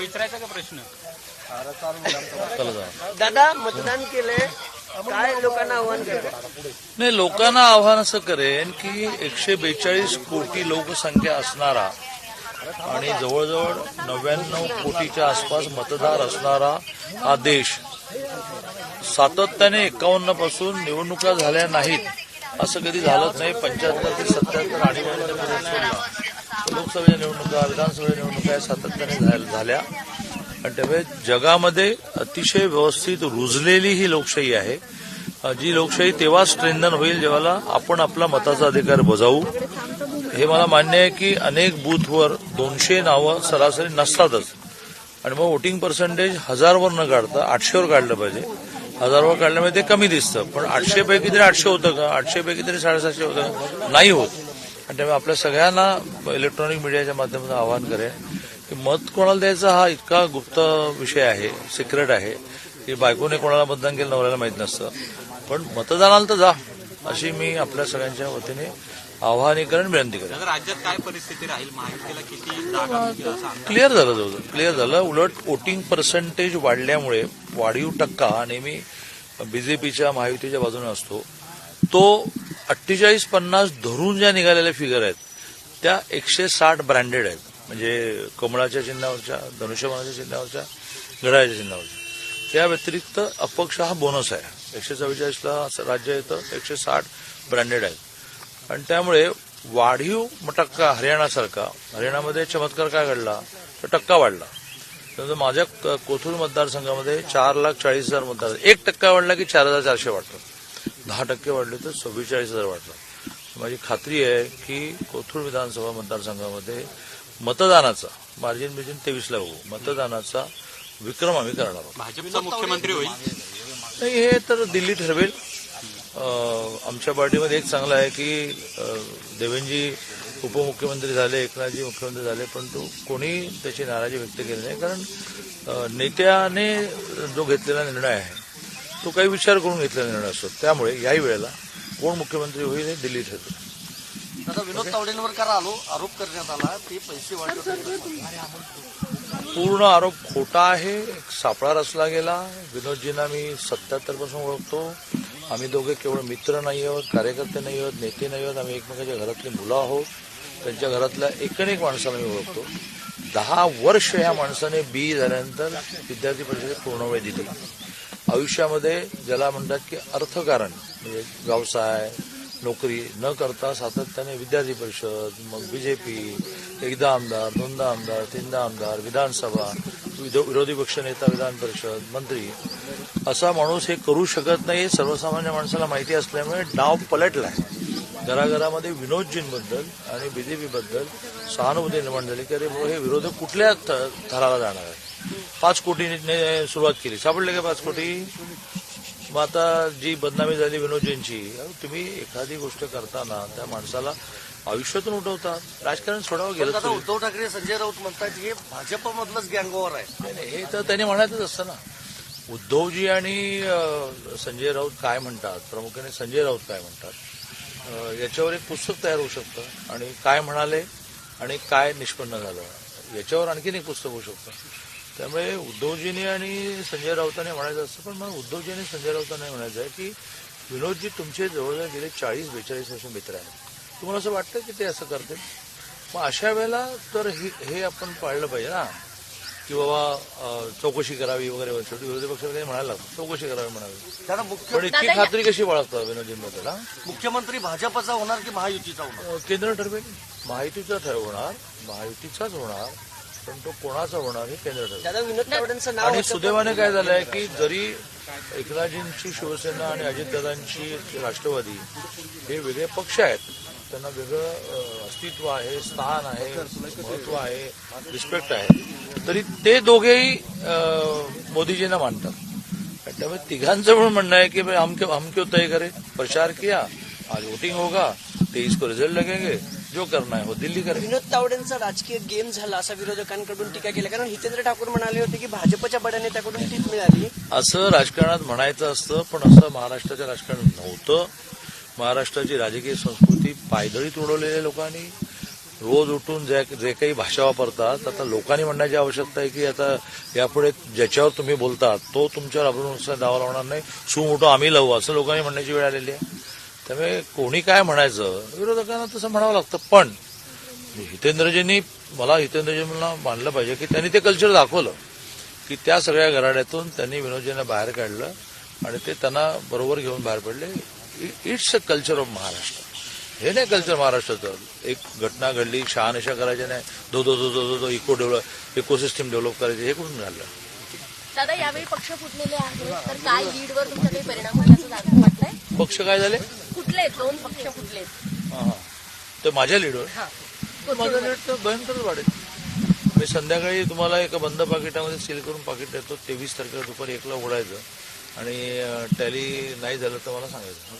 विचारायचा का प्रश्न? चला जाऊ दादा मतदान केलंय. काय लोकांना आव्हान नाही लोकांना आव्हान असं करेन की एकशे बेचाळीस कोटी लोकसंख्या असणारा आणि जवळजवळ नव्याण्णव कोटीच्या आसपास मतदार असणारा हा देश सातत्याने एकावन्नपासून निवडणुका झाल्या नाहीत असं कधी झालंच नाही. पंच्याहत्तर ते सत्याहत्तर आणि लोकसभेच्या निवडणुका विधानसभेच्या निवडणुका या सातत्याने झाल्या आणि त्यामुळे जगामध्ये अतिशय व्यवस्थित रुजलेली ही लोकशाही आहे. जी लोकशाही तेव्हा स्ट्रेंथन होईल जेव्हा आपण आपला मताचा अधिकार बजावू. हे मला मान्य आहे की अनेक बूथवर दोनशे नावं सरासरी नसतातच. आणि मग वोटिंग पर्सेंटेज हजारवर न काढता आठशेवर काढलं पाहिजे. हजारवर काढल्यामुळे ते कमी दिसतं. पण आठशे पैकी तरी आठशे होतं का? आठशे पैकी तरी साडेसातशे होतं का? नाही होत. आणि त्यामुळे आपल्या सगळ्यांना इलेक्ट्रॉनिक मीडियाच्या माध्यमातून आवाहन करेन की मत कोणाला द्यायचा हा इतका गुप्त विषय आहे सिक्रेट आहे की बायकोने कोणाला मतदान केलं नवऱ्याला माहीत नसतं. पण मतदानाला तर जा अशी मी आपल्या सगळ्यांच्या वतीने आवाहनीकरण विनंती करेन. राज्यात काय परिस्थिती राहील? महायुतीला किती क्लिअर झालं जवळ क्लिअर झालं. उलट वोटिंग पर्सेंटेज वाढल्यामुळे वाढीव टक्का नेहमी बीजेपीच्या महायुतीच्या बाजूने असतो तो अठ्ठेचाळीस पन्नास धरून ज्या निघालेल्या फिगर आहेत त्या एकशे साठ ब्रँडेड आहेत. म्हणजे कमळाच्या चिन्हावरच्या धनुष्यबाणाच्या चिन्हावरच्या घड्याळ्याच्या चिन्हावरच्या. त्या व्यतिरिक्त अपक्ष हा बोनस आहे. एकशे चव्वेचाळीसला राज्य येतं एकशे साठ ब्रँडेड आहेत. आणि त्यामुळे वाढीव टक्का हरियाणासारखा हरियाणामध्ये चमत्कार काय घडला? तर टक्का वाढला. तर माझ्या क- कोथरूड मतदारसंघामध्ये चार लाख चाळीस हजार मतदार एक टक्का वाढला की चार हजार चारशे वाढतात. दहा टक्के वाढले तर सव्वेचाळीस हजार वाढतात माझी खात्री आहे की कोथरूड विधानसभा मतदारसंघामध्ये मतदानाचा मार्जिन बिर्जिन तेवीसला बघू. मतदानाचा विक्रम आम्ही करणार आहोत. भाजपचा मुख्यमंत्री होईल? नाही हे तर दिल्ली ठरवेल. आमच्या पार्टीमध्ये एक चांगलं आहे की देवेंजी उपमुख्यमंत्री झाले एकनाथजी मुख्यमंत्री झाले परंतु कोणी त्याची नाराजी व्यक्त केली नाही. कारण नेत्याने जो घेतलेला निर्णय आहे तो काही विचार करून घेतलेला निर्णय असतो त्यामुळे याही वेळेला कोण मुख्यमंत्री होईल हे दिल्ली ठरवेल आता विनोद तावडेंवर करा आलो आरोप करण्यात आला ते पैसे पूर्ण आरोप खोटा आहे एक सापळा रचला गेला. विनोदजींना मी सत्याहत्तरपासून ओळखतो. आम्ही दोघे केवळ मित्र नाही आहोत कार्यकर्ते नाही आहोत नेते नाही आहोत. आम्ही एकमेकाच्या घरातली मुलं आहोत. त्यांच्या घरातल्या एकूण माणसाला मी ओळखतो. दहा वर्ष ह्या माणसाने बी झाल्यानंतर विद्यार्थी परिषदेत पूर्ण वेळ दिली. आयुष्यामध्ये ज्याला म्हणतात की अर्थकारण म्हणजे व्यवसाय नोकरी न करता सातत्याने विद्यार्थी परिषद मग बीजेपी एकदा आमदार दोनदा आमदार तीनदा आमदार विधानसभा विरोधी पक्षनेता विधान परिषद मंत्री. असा माणूस हे करू शकत नाही सर्वसामान्य माणसाला माहिती असल्यामुळे डाव पलटलाय. घराघरामध्ये विनोदजींबद्दल आणि बीजेपीबद्दल सहानुभूती निर्माण झाली की अरे हे विरोधक कुठल्या थ- थराला जाणार आहे पाच कोटीने सुरुवात केली. सापडले का पाच कोटी? मग आता जी बदनामी झाली विनोदजींची तुम्ही एखादी गोष्ट करताना त्या माणसाला आयुष्यातून उठवतात. राजकारण सोडावं गेलं आता. उद्धव ठाकरे संजय राऊत म्हणतात हे भाजपमधलंच गँगओव्हर आहे. हे तर त्यांनी म्हणायचंच असतं ना. उद्धवजी आणि संजय राऊत काय म्हणतात? प्रामुख्याने संजय राऊत काय म्हणतात? याच्यावर एक पुस्तक तयार होऊ शकतं. आणि काय म्हणाले आणि काय निष्पन्न झालं? याच्यावर आणखीन एक पुस्तक होऊ शकतं. त्यामुळे उद्धवजींनी आणि संजय राऊतांनी म्हणायचं असतं पण मग उद्धवजी आणि संजय राऊतांनी म्हणायचं आहे की विनोदजी तुमचे जवळजवळ गेले चाळीस बेचाळीस वर्ष मित्र आहेत. तुम्हाला असं वाटतं की ते असं करतील? मग अशा वेळेला तर हे हे आपण पाळलं पाहिजे ना. की बाबा चौकशी करावी वगैरे वगैरे. शेवटी विरोधी पक्षाला काही म्हणायला लागतं चौकशी करावी म्हणावी. मुख्य पण इतकी खात्री कशी बाळगतात विनोदजींबद्दल हा? मुख्यमंत्री भाजपचा होणार की महायुतीचा होणार? केंद्र ठरवेल. महायुतीचा ठरवणार महायुतीचाच होणार. पण तो कोणाचा होणार हे केंद्र ठरवेल. आणि सुदैवाने काय झालंय की जरी एकनाथजींची शिवसेना आणि अजितदादांची राष्ट्रवादी हे वेगळे पक्ष आहेत त्यांना वेगळं अस्तित्व आहे स्थान आहे महत्त्व आहे रिस्पेक्ट आहे तरी ते दोघेही मोदीजींना मानतात. आणि त्यामुळे तिघांचं म्हणून म्हणणं आहे की भाई हम क्यों हम क्यों तय करे प्रचार किया आज वोटिंग होगा तेईस को रिजल्ट लगेंगे जो करना है वो दिल्ली करेगी विनोद तावडेंचा राजकीय गेम झाला असा विरोधकांकडून टीका केली. कारण हितेंद्र ठाकूर म्हणाले होते की भाजपच्या बड्या नेत्याकडून टीप मिळाली. असं राजकारणात म्हणायचं असतं पण असं महाराष्ट्राच्या राजकारणात नव्हतं. महाराष्ट्राची राजकीय संस्कृती पायदळीत उडवलेल्या लोकांनी. रोज उठून जे जे काही भाषा वापरतात आता लोकांनी म्हणण्याची आवश्यकता आहे की आता यापुढे ज्याच्यावर तुम्ही बोलता तो तुमच्यावर अब्रुनुसार दावा लावणार नाही. सू मोठं आम्ही लावू असं लोकांनी म्हणण्याची वेळ आलेली आहे. त्यामुळे कोणी काय म्हणायचं विरोधकांना तसं म्हणावं लागतं. पण हितेंद्रजींनी मला हितेंद्रजींना मानलं पाहिजे की त्यांनी ते कल्चर दाखवलं की त्या सगळ्या घराड्यातून त्यांनी विनोदजींना बाहेर काढलं आणि ते त्यांना बरोबर घेऊन बाहेर पडले. It's a culture of Maharashtra. हे नाही कल्चर महाराष्ट्राचं. एक घटना घडली शहानिशा करायच्या नाही. दो दो दो दो दो इको डेव्हलप इकोसिस्टम डेव्हलप करायचे हे कुठून झालं? दादा यावेळी पक्ष फुटलेले आहेत तर काय लीडवर तुमचा काही परिणाम पक्ष काय झाले? फुटले दोन पक्ष फुटलेत हा, हा. तर माझ्या लीडवर हा. माझं लीड तर भयंकर वाढेल. मी संध्याकाळी तुम्हाला एका बंद पाकिटामध्ये सील करून पाकिट देतो. तेवीस तारखेला दुपारी एकला उघडायचं. आणि टॅली नाही झालं तर मला सांगायचं.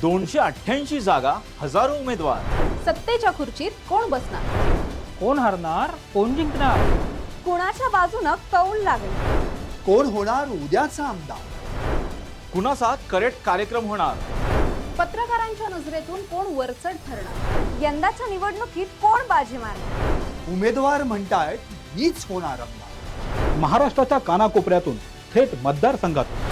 दोनशे अठ्ठ्याऐंशी जागा हजारो उमेदवार. सत्तेच्या खुर्चीत कोण बसणार? कोण हरणार? कोण जिंकणार? कुणाच्या बाजूनं कौल लागेल? कोण होणार उद्याचा आमदार? कुणाचा करेक्ट कार्यक्रम होणार. पत्रकारांच्या नजरेतून कोण वरचढ ठरणार? यंदाच्या निवडणुकीत कोण बाजी मारणार? उमेदवार म्हणतायत मीच होणार महाराष्ट्राच्या कानाकोपऱ्यातून थेट मतदारसंघातून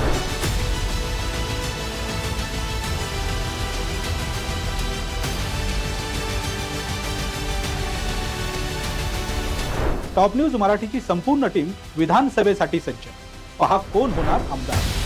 टॉप न्यूज मराठीची संपूर्ण टीम विधानसभेसाठी सज्ज. पहा कोण होणार आमदार.